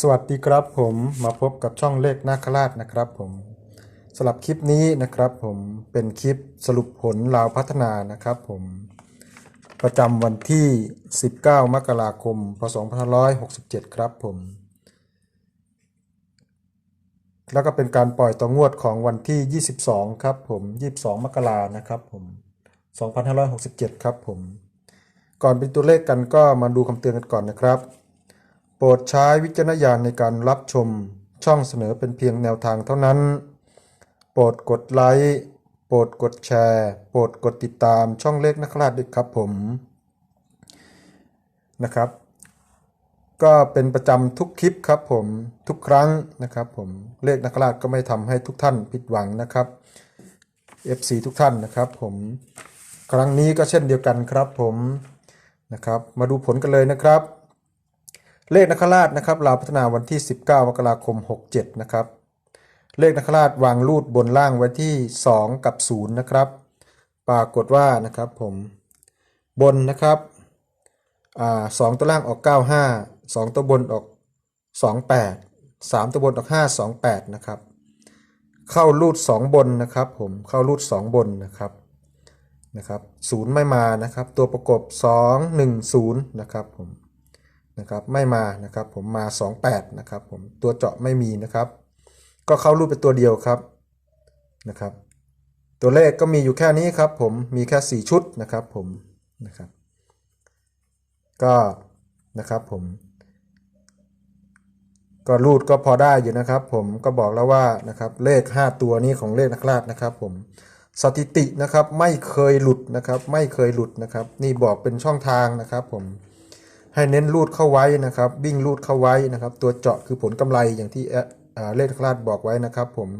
สวัสดีครับผมมาพบกับช่องเลขนาคราชนะครับผมสำหรับคลิปนี้นะครับผมเป็นคลิปสรุปผลลาวพัฒนานะครับผมประจำวันที่ 19 มกราคม พศ 2567 ครับผม แล้วก็เป็นการปล่อยต่องวดของวันที่ 22 ครับผม 22 มกรานะครับผม 2567 ครับผม ก่อนเป็นตัวเลขกันก็มาดูคำเตือนกันก่อนนะครับ โปรดใช้วิจารณญาณในการรับชมช่องเสนอเป็นเพียงแนวทางเท่านั้น โปรดกดไลค์โปรดกดแชร์ โปรดกดติดตามช่องเลขนักราชด้วยครับผมนะครับ ก็เป็นประจำทุกคลิปครับผมทุกครั้งนะครับผมเลขนักราชก็ไม่ทำให้ทุกท่านผิดหวังนะครับ FC ทุกท่านนะครับผมครั้งนี้ก็เช่นเดียวกันครับผมนะครับ มาดูผลกันเลยนะครับ เลขนักราชนะครับลาวพัฒนาวันที่ 19 มกราคม 67 นะครับ เลขนักราชวางรูดบนล่างไว้ที่ 2 กับ 0 นะครับ ปรากฏว่านะครับผมบนนะครับอ่าสองตัวล่างออก 95 2 ตัวบนออก 28 3 ตัวบนออก 5 28 นะครับ เข้ารูด 2 บนนะครับผมเข้ารูด 2 บนนะครับนะครับศูนย์ไม่มานะครับ ตัวประกบ 2 1 0 นะครับผม นะครับไม่มานะครับผมมา 28นะครับผมตัวเจาะไม่มีนะครับ ก็เข้ารูปเป็นตัวเดียวครับนะครับ ตัวเลขก็มีอยู่แค่นี้ครับ ผมมีแค่ 4 ชุดนะครับผมนะครับ ก็นะครับผม ก็รูดก็พอได้อยู่นะครับ ผมก็บอกแล้วว่านะครับเลข 5 ตัวนี้ของเลขนักราชนะครับ ผมสถิตินะครับไม่เคยหลุดนะครับ ไม่เคยหลุดนะครับ นี่บอกเป็นช่องทางนะครับ ผม ให้เน้นรูดเข้าไว้นะครับ วิ่งรูดเข้าไว้นะครับ ตัวเจาะคือผลกำไรอย่างที่เลขนักราชบอกไว้นะครับ ผม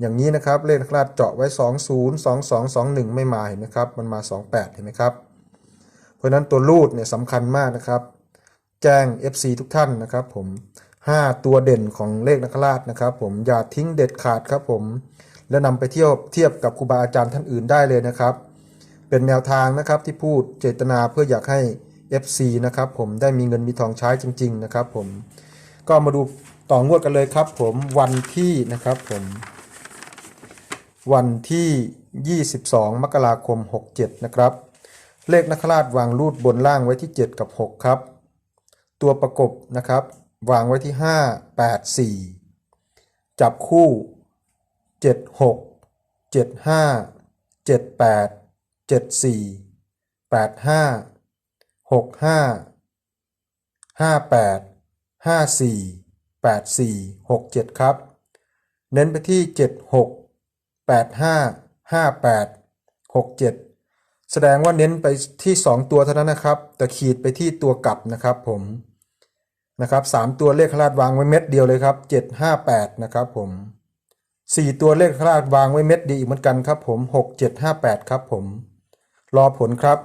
อย่างนี้นะครับเลขนักราชเจาะไว้ 2 0 2 2 2 1 ไม่มาเห็นไหมครับมันมา 28 เห็นไหมครับ เพราะนั้นตัวรูดเนี่ยสำคัญมากนะครับ แจ้ง FC ทุกท่านนะครับ ผม 5 ตัวเด่นของเลขนักราชนะครับ ผมอย่าทิ้งเด็ดขาดครับผมแล้วนำไปเที่ยวเทียบกับครูบาอาจารย์ท่านอื่นได้เลยนะครับ เป็นแนวทางนะครับที่พูดเจตนาเพื่ออยากให้ FC นะครับผมได้มีเงินมีทองใช้จริง ๆ นะครับผมก็มาดูต่องวดกันเลยครับผมวันที่นะครับผมวันที่ 22 มกราคม 67 นะครับ เลขนักราชวางรูดบนล่างไว้ที่ 7 กับ 6 ครับ ตัวประกบนะครับ วางไว้ที่ 5 8 4 จับคู่ 7 6 7 5 7 8 7 4 8 5 หกห้าห้าแปดห้าสี่แปดสี่หกเจ็ดครับ เน้นไปที่เจ็ดหกแปดห้าห้าแปดหกเจ็ดแสดงว่าเน้นไปที่สองตัวเท่านั้นนะครับ แต่ขีดไปที่ตัวกลับนะครับผมนะครับสามตัวเลขคลาดวางไว้เม็ดเดียวเลยครับเจ็ดห้าแปดนะครับผมสี่ตัวเลขคลาดวางไว้เม็ดเดียวอีกเหมือนกันครับผมหกเจ็ดห้าแปดครับผม รอผลครับ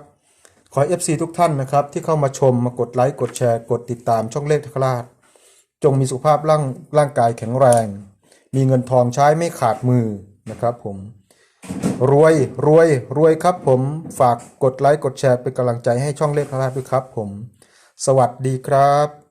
ขอ FC ทุกท่านนะครับ ที่เข้ามาชมมากดไลค์กดแชร์ กดติดตามช่องเลขทคราช จงมีสุขภาพร่างร่างกายแข็งแรง มีเงินทองใช้ไม่ขาดมือนะครับผมรวยรวยรวยครับผมฝากกดไลค์กดแชร์เป็นกำลังใจให้ช่องเลขทคราชด้วยครับผม สวัสดีครับ